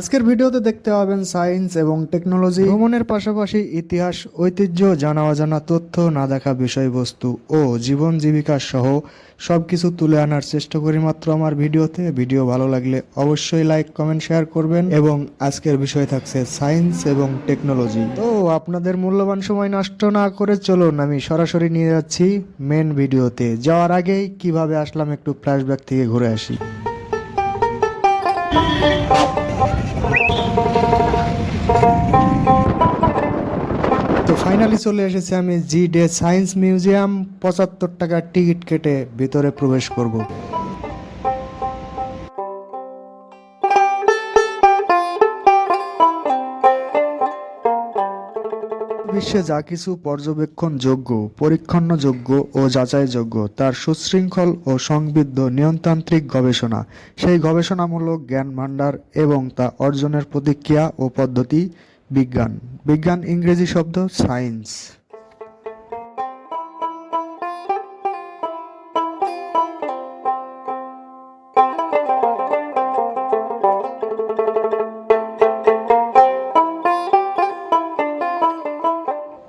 আজকের ভিডিওতে দেখতে পাবেন সায়েন্স এবং টেকনোলজি, ভ্রমণের পাশাপাশি ইতিহাস, ঐতিহ্য জানা অজানা তথ্য, না দেখা বিষয়বস্তু ও জীবন জীবিকা সহ সবকিছু তুলে আনার চেষ্টা করি মাত্র আমার ভিডিওতে। ভিডিও ভালো লাগলে অবশ্যই লাইক, কমেন্ট, শেয়ার করবেন এবং আজকের বিষয় থাকছে সায়েন্স এবং টেকনোলজি। তো আপনাদের মূল্যবান সময় নষ্ট না করে চলুন, আমি সরাসরি নিয়ে যাচ্ছি মেন ভিডিওতে। যাওয়ার আগেই কীভাবে আসলাম একটু ফ্ল্যাশব্যাক থেকে ঘুরে আসি। ফাইনালি চলে এসেছি আমি জি ডে সায়েন্স মিউজিয়াম, পঁচাত্তর টাকার টিকিট কেটে ভিতরে প্রবেশ করব। বিশ্বে যা কিছু পর্যবেক্ষণযোগ্য পরীক্ষণযোগ্য ও যাচাইযোগ্য তার সুশৃঙ্খল ও সংবিদ্ধ নিয়ন্তান্ত্রিক গবেষণা। সেই গবেষণামূলক জ্ঞান ভাণ্ডার এবং তা অর্জনের প্রতিক্রিয়া ও পদ্ধতি বিজ্ঞান। বিজ্ঞান ইংরেজি শব্দ, সায়েন্স।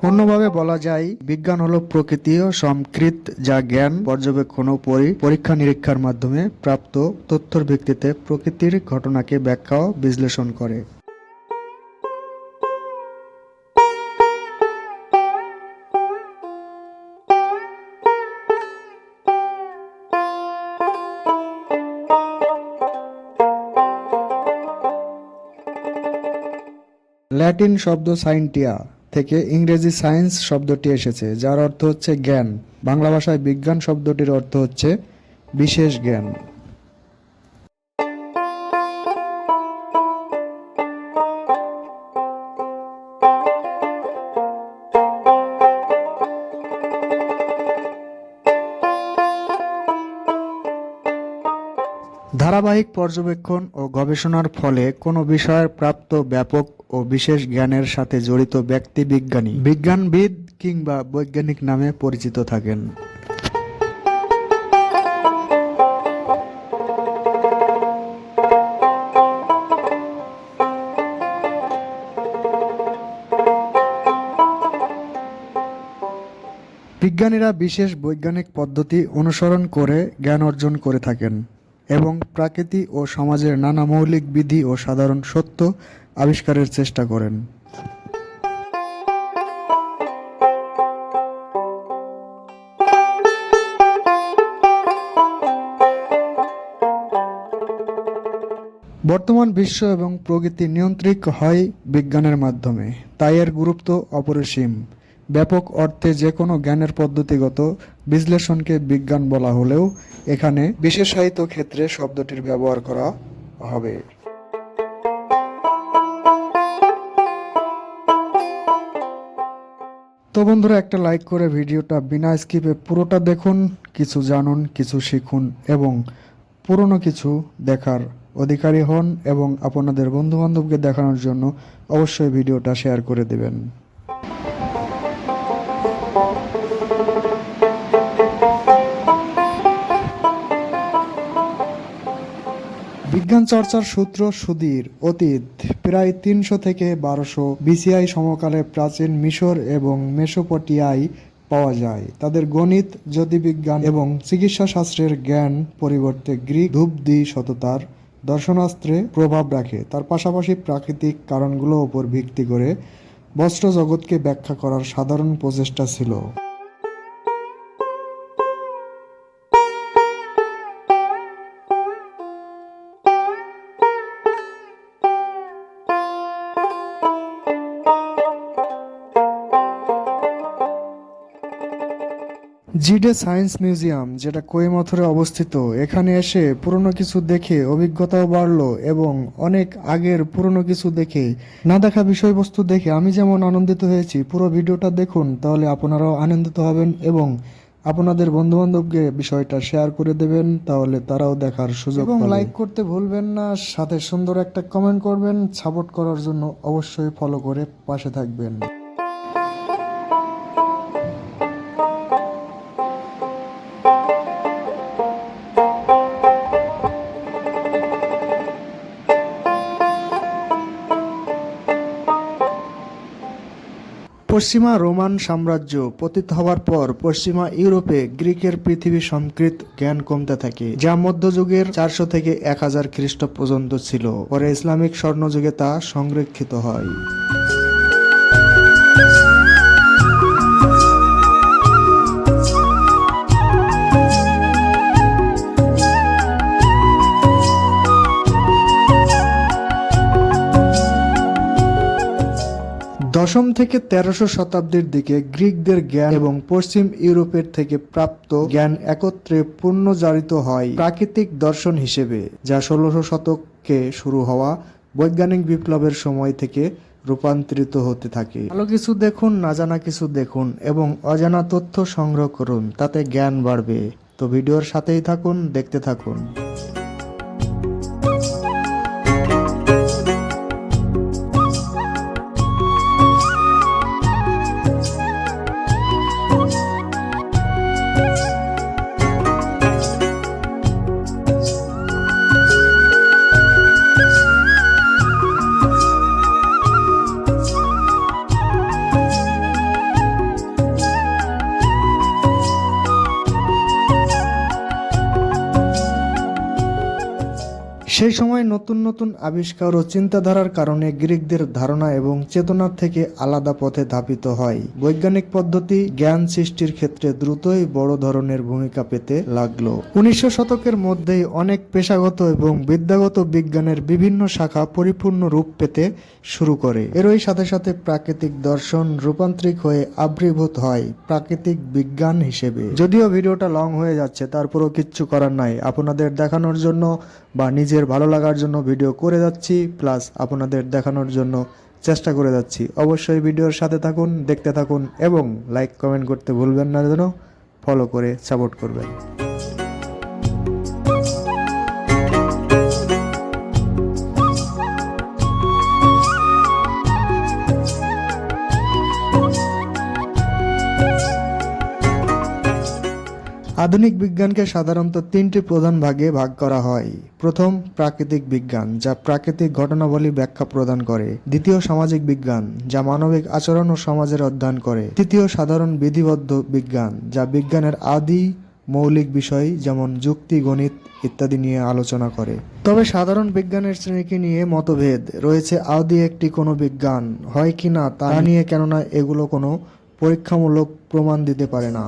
অন্যভাবে বলা যায়, বিজ্ঞান হলো প্রকৃতি ও সমকৃত যা জ্ঞান, পর্যবেক্ষণ ও পরি- পরীক্ষা নিরীক্ষার মাধ্যমে প্রাপ্ত তথ্যের ভিত্তিতে প্রকৃতির ঘটনাকে ব্যাখ্যা ও বিশ্লেষণ করে। ল্যাটিন শব্দ সাইন্টিয়া থেকে ইংরেজি সায়েন্স শব্দটি এসেছে, যার অর্থ হচ্ছে জ্ঞান। বাংলা ভাষায় বিজ্ঞান শব্দটির অর্থ হচ্ছে বিশেষ জ্ঞান। ধারাবাহিক পর্যবেক্ষণ ও গবেষণার ফলে কোনো বিষয়ের প্রাপ্ত ব্যাপক ও বিশেষ জ্ঞানের সাথে জড়িত ব্যক্তি বিজ্ঞানী। বিজ্ঞানবিদ কিংবা বৈজ্ঞানিক নামে পরিচিত থাকেন। বিজ্ঞানীরা বিশেষ বৈজ্ঞানিক পদ্ধতি অনুসরণ করে জ্ঞান অর্জন করে থাকেন। এবং প্রাকৃতি ও সমাজের নানা মৌলিক বিধি ও সাধারণ সত্য আবিষ্কারের চেষ্টা করেন। বর্তমান বিশ্ব এবং প্রকৃতি নিয়ন্ত্রিত হয় বিজ্ঞানের মাধ্যমে, তাই এর গুরুত্ব অপরিসীম। ব্যাপক অর্থে যে কোনো জ্ঞানের পদ্ধতিগত বিশ্লেষণকে বিজ্ঞান বলা হলেও এখানে বিশেষায়িত ক্ষেত্রে শব্দটির ব্যবহার করা হবে। তো বন্ধুরা, একটা লাইক করে ভিডিওটা বিনা স্কিপে পুরোটা দেখুন, কিছু জানুন, কিছু শিখুন এবং পুরনো কিছু দেখার অধিকারী হন এবং আপনাদের বন্ধু বান্ধবকে দেখানোর জন্য অবশ্যই ভিডিওটা শেয়ার করে দেবেন। বিজ্ঞান চর্চার সূত্র সুদীর অতীত, প্রায় তিনশো থেকে বারোশো বিসিআই সমকালে প্রাচীন মিশর এবং মেসোপটিয়ায় পাওয়া যায়। তাদের গণিত, জ্যোতির্বিজ্ঞান এবং চিকিৎসা শাস্ত্রের জ্ঞান পরিবর্তে গ্রিক ধূপদি সততার দর্শনাস্ত্রে প্রভাব রাখে। তার পাশাপাশি প্রাকৃতিক কারণগুলো উপর ভিত্তি করে বস্ত্র জগৎকে ব্যাখ্যা করার সাধারণ প্রচেষ্টা ছিল। জিডে সায়েন্স মিউজিয়াম যেটা কোয়েমথরে অবস্থিত এখানে এসে পুরনো কিছু দেখে অভিজ্ঞতাও বাড়ল এবং অনেক আগের পুরনো কিছু দেখে না দেখা বিষয়বস্তু দেখে আমি যেমন আনন্দিত হয়েছি পুরো ভিডিওটা দেখুন তাহলে আপনারাও আনন্দিত হবেন এবং আপনাদের বন্ধু বান্ধবকে বিষয়টা শেয়ার করে দেবেন তাহলে তারাও দেখার সুযোগ এবং লাইক করতে ভুলবেন না সাথে সুন্দর একটা কমেন্ট করবেন সাপোর্ট করার জন্য অবশ্যই ফলো করে পাশে থাকবেন। পশ্চিমা রোমান সাম্রাজ্য পতিত হওয়ার পর পশ্চিমা ইউরোপে গ্রিকের পৃথিবী সংকৃত জ্ঞান কমতে থাকে, যা মধ্যযুগের চারশো থেকে এক হাজার খ্রিস্ট পর্যন্ত ছিল। পরে ইসলামিক স্বর্ণযুগে তা সংরক্ষিত হয়। দশম থেকে তেরোশো শতাব্দীর দিকে গ্রিকদের জ্ঞান এবং পশ্চিম ইউরোপের থেকে প্রাপ্ত জ্ঞান একত্রে পুনর্জারিত হয় প্রাকৃতিক দর্শন হিসেবে, যা ষোলোশো শতকে শুরু হওয়া বৈজ্ঞানিক বিপ্লবের সময় থেকে রূপান্তরিত হতে থাকে। ভালো কিছু দেখুন, না জানা কিছু দেখুন এবং অজানা তথ্য সংগ্রহ করুন, তাতে জ্ঞান বাড়বে। তো ভিডিওর সাথেই থাকুন, দেখতে থাকুন। সেই সময় নতুন নতুন আবিষ্কার ও চিন্তাধারার কারণে গ্রিকদের ধারণা এবং চেতনার থেকে আলাদা পথে ধাপিত হয়। বৈজ্ঞানিক পদ্ধতি জ্ঞান সৃষ্টির ক্ষেত্রে দ্রুতই বড় ধরনের ভূমিকা পেতে লাগল। উনিশশো শতকের মধ্যেই অনেক পেশাগত এবং বিদ্যাগত বিজ্ঞানের বিভিন্ন শাখা পরিপূর্ণ রূপ পেতে শুরু করে। এরই সাথে সাথে প্রাকৃতিক দর্শন রূপান্তরিক হয়ে আবির্ভূত হয় প্রাকৃতিক বিজ্ঞান হিসেবে। যদিও ভিডিওটা লং হয়ে যাচ্ছে, তারপরও কিচ্ছু করার নাই। আপনাদের দেখানোর জন্য বা নিজের ভালো লাগার জন্য ভিডিও করে যাচ্ছি প্লাস আপনাদের দেখানোর জন্য চেষ্টা করে যাচ্ছি। অবশ্যই ভিডিওর সাথে থাকুন, দেখতে থাকুন এবং লাইক কমেন্ট করতে ভুলবেন না যেন ফলো করে সাপোর্ট করবেন। আধুনিক বিজ্ঞানকে সাধারণত তিনটি প্রধান ভাগে ভাগ করা হয়। প্রথম, প্রাকৃতিক বিজ্ঞান, যা প্রাকৃতিক ঘটনাবলী ব্যাখ্যা প্রদান করে। দ্বিতীয়, সামাজিক বিজ্ঞান, যা মানবিক আচরণ ও সমাজের অধ্যয়ন করে। তৃতীয়, সাধারণ বিধিবদ্ধ বিজ্ঞান, যা বিজ্ঞানের আদি মৌলিক বিষয় যেমন যুক্তি, গণিত ইত্যাদি নিয়ে আলোচনা করে। তবে সাধারণ বিজ্ঞানের শ্রেণীকে নিয়ে মতভেদ। রয়েছে আদি একটি কোনো বিজ্ঞান, হয় কি না তা নিয়ে কেননা এগুলো কোনো পরীক্ষামূলক প্রমাণ দিতে পারে না।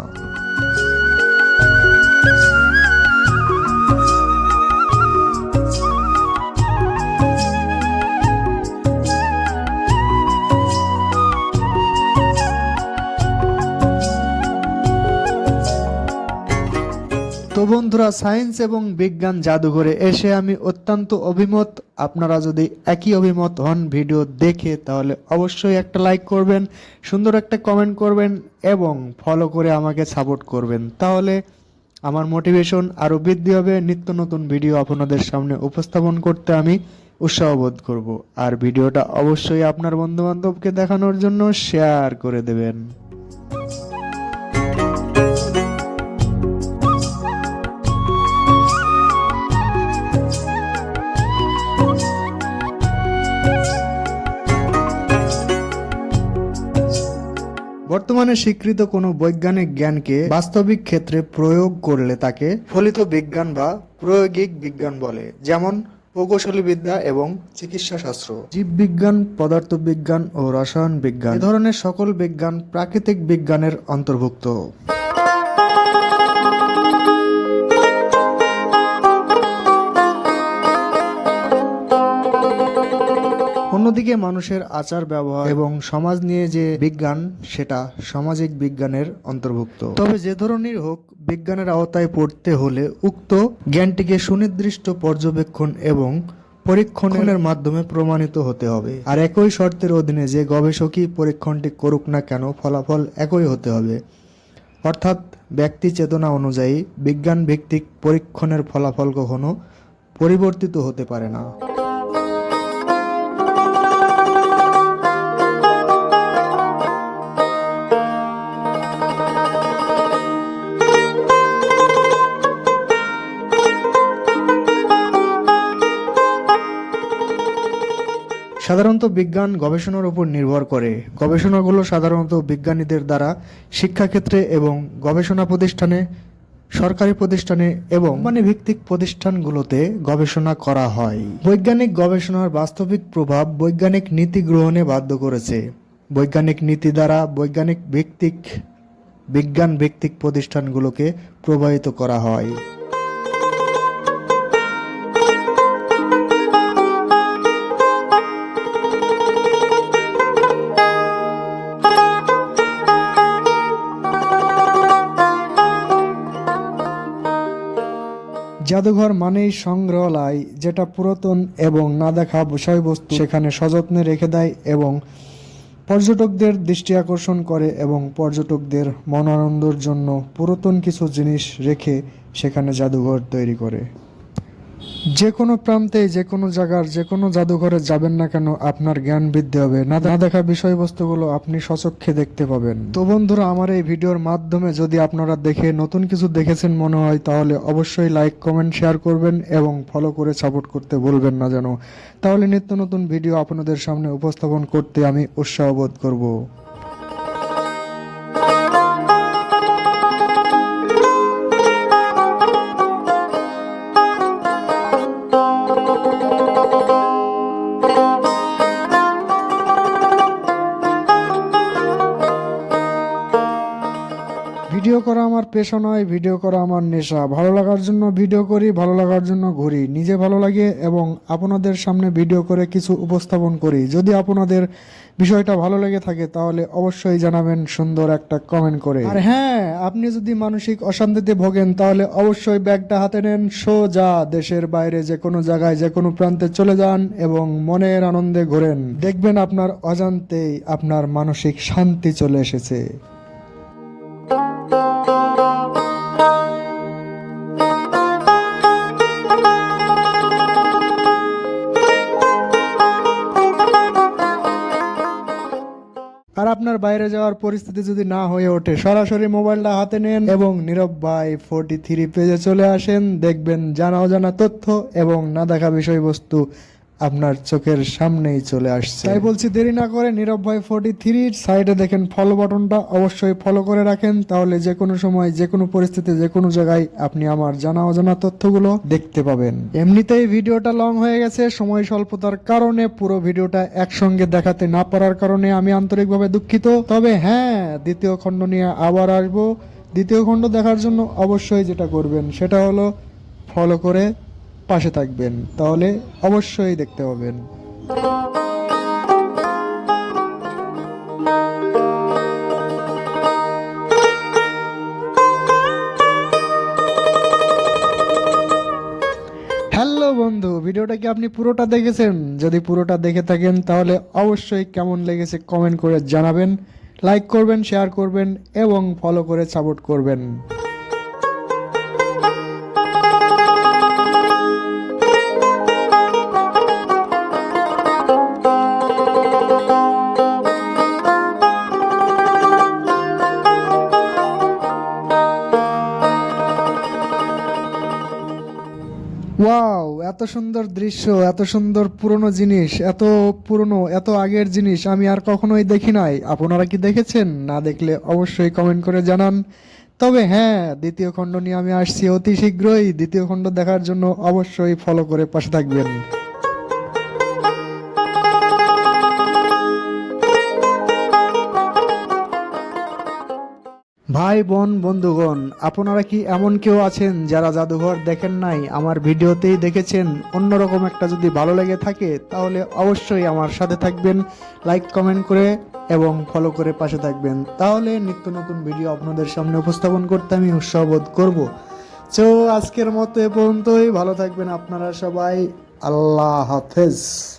তো বন্ধুরা, সায়েন্স এবং বিজ্ঞান জাদুঘরে এসে আমি অত্যন্ত অভিমত। আপনারা যদি একই অভিমত হন ভিডিও দেখে, তাহলে অবশ্যই একটা লাইক করবেন, সুন্দর একটা কমেন্ট করবেন এবং ফলো করে আমাকে সাপোর্ট করবেন। তাহলে আমার মোটিভেশন আরও বৃদ্ধি হবে। নিত্য নতুন ভিডিও আপনাদের সামনে উপস্থাপন করতে আমি উৎসাহ বোধ করব। আর ভিডিওটা অবশ্যই আপনার বন্ধু বান্ধবকে দেখানোর জন্য শেয়ার করে দেবেন। বর্তমানে স্বীকৃত কোনো বৈজ্ঞানিক জ্ঞানকে বাস্তবিক ক্ষেত্রে প্রয়োগ করলে তাকে ফলিত বিজ্ঞান বা প্রয়োগিক বিজ্ঞান বলে, যেমন প্রকৌশলী বিদ্যা এবং চিকিৎসা শাস্ত্র জীববিজ্ঞান, পদার্থবিজ্ঞান ও রসায়ন বিজ্ঞান এ ধরনের সকল বিজ্ঞান প্রাকৃতিক বিজ্ঞানের অন্তর্ভুক্ত। অন্যদিকে মানুষের আচার ব্যবহার এবং সমাজ নিয়ে যে বিজ্ঞান সেটা সামাজিক বিজ্ঞানের অন্তর্ভুক্ত। তবে যে ধরনের হোক বিজ্ঞানের আওতায় পড়তে হলে উক্ত জ্ঞানটিকে সুনির্দিষ্ট পর্যবেক্ষণ এবং পরীক্ষণের মাধ্যমে প্রমাণিত হতে হবে। আর একই শর্তের অধীনে যে গবেষকই পরীক্ষণটি করুক না কেন ফলাফল একই হতে হবে। অর্থাৎ ব্যক্তি চেতনা অনুযায়ী বিজ্ঞান ভিত্তিক পরীক্ষণের ফলাফল কখনো পরিবর্তিত হতে পারে না। সাধারণত বিজ্ঞান গবেষণার উপর নির্ভর করে। গবেষণাগুলো সাধারণত বিজ্ঞানীদের দ্বারা শিক্ষাক্ষেত্রে এবং গবেষণা প্রতিষ্ঠানে, সরকারি প্রতিষ্ঠানে এবং মানে ভিত্তিক প্রতিষ্ঠানগুলোতে গবেষণা করা হয়। বৈজ্ঞানিক গবেষণার বাস্তবিক প্রভাব বৈজ্ঞানিক নীতি গ্রহণে বাধ্য করেছে। বৈজ্ঞানিক নীতি দ্বারা বৈজ্ঞানিক ভিত্তিক, বিজ্ঞান ভিত্তিক প্রতিষ্ঠানগুলোকে প্রভাবিত করা হয়। জাদুঘর মানেই সংগ্রহালয়, যেটা পুরাতন এবং না দেখা বিষয়বস্তু সেখানে সযত্নে রেখে দেয় এবং পর্যটকদের দৃষ্টি আকর্ষণ করে এবং পর্যটকদের মনোনন্দর জন্য পুরাতন কিছু জিনিস রেখে সেখানে জাদুঘর তৈরি করে। যে কোনো প্রান্তে যে কোনো জায়গার, যে কোনো জাদুঘরে যাবেন না কেন, আপনার জ্ঞান বৃদ্ধি হবে। না দেখা বিষয়বস্তুগুলো আপনি সচক্ষে দেখতে পাবেন। তো বন্ধুরা, আমার এই ভিডিওর মাধ্যমে যদি আপনারা দেখে নতুন কিছু দেখেছেন মনে হয়, তাহলে অবশ্যই লাইক, কমেন্ট, শেয়ার করবেন এবং ফলো করে সাপোর্ট করতে বলবেন না যেন। তাহলে নিত্য নতুন ভিডিও আপনাদের সামনে উপস্থাপন করতে আমি উৎসাহ বোধ করব। পেশা নয় ভিডিও করা আমার নেশা। ভালো লাগার জন্য ভিডিও করি, ভালো লাগার জন্য ঘুরি। নিজে ভালো লাগে এবং আপনাদের সামনে ভিডিও করে কিছু উপস্থাপন করি। যদি আপনাদের বিষয়টা ভালো লেগে থাকে, তাহলে অবশ্যই জানাবেন সুন্দর একটা কমেন্ট করে। আর হ্যাঁ আপনি যদি মানসিক অশান্তিতে ভোগেন, তাহলে অবশ্যই ব্যাগটা হাতে নেন। সোজা দেশের বাইরে যে কোনো জায়গায়, যে কোনো প্রান্তে চলে যান এবং মনের আনন্দে ঘোরেন। দেখবেন আপনার অজান্তেই আপনার মানসিক শান্তি চলে এসেছে। আর আপনার বাইরে যাওয়ার পরিস্থিতি যদি না হয়ে ওঠে, সরাসরি মোবাইলটা হাতে নেন এবং নীরব ভাই ফোর্টি থ্রি পেজে চলে আসেন। দেখবেন জানা অজানা তথ্য এবং না দেখা বিষয়বস্তু। আপনার চোখের সামনেই চলে আসছে। তাই বলছি দেরি না করে নীরব ভাই ফোর্টি থ্রির সাইডে দেখেন ফলো বাটনটা অবশ্যই ফলো করে রাখেন, তাহলে যে কোনো সময়, যে কোনো পরিস্থিতি যে কোনো জায়গায় আপনি আমার জানা অজানা তথ্যগুলো দেখতে পাবেন। এমনিতেই ভিডিওটা লং হয়ে গেছে, সময় স্বল্পতার কারণে পুরো ভিডিওটা একসঙ্গে দেখাতে না পারার কারণে আমি আন্তরিকভাবে দুঃখিত। তবে হ্যাঁ দ্বিতীয় খণ্ড নিয়ে আবার আসব। দ্বিতীয় খণ্ড দেখার জন্য অবশ্যই যেটা করবেন, সেটা হলো ফলো করে পাশে থাকবেন, তাহলে অবশ্যই দেখতে পাবেন। হ্যালো বন্ধু, ভিডিওটা কি আপনি পুরোটা দেখেছেন? যদি পুরোটা দেখে থাকেন, তাহলে অবশ্যই কেমন লেগেছে কমেন্ট করে জানাবেন, লাইক করবেন, শেয়ার করবেন এবং ফলো করে সাপোর্ট করবেন। ওয়াও এত সুন্দর দৃশ্য, এত সুন্দর পুরনো জিনিস, এত পুরনো, এত আগের জিনিস আমি আর কখনোই দেখি নাই। আপনারা কি দেখেছেন? না দেখলে অবশ্যই কমেন্ট করে জানান। তবে হ্যাঁ দ্বিতীয় খণ্ড নিয়ে আমি আসছি অতি শীঘ্রই। দ্বিতীয় খণ্ড দেখার জন্য অবশ্যই ফলো করে পাশে থাকবেন। ভাই, বোন, বন্ধুগণ, আপনারা কি এমন কেউ আছেন যারা জাদুঘর দেখেন নাই, আমার ভিডিওতেই দেখেছেন? অন্যরকম একটা যদি ভালো লেগে থাকে, তাহলে অবশ্যই আমার সাথে থাকবেন, লাইক, কমেন্ট করে এবং ফলো করে পাশে থাকবেন। তাহলে নিত্য নতুন ভিডিও আপনাদের সামনে উপস্থাপন করতে আমি উৎসাহ বোধ করব। তো আজকের মতো এ পর্যন্তই। ভালো থাকবেন আপনারা সবাই। আল্লাহ হাফেজ।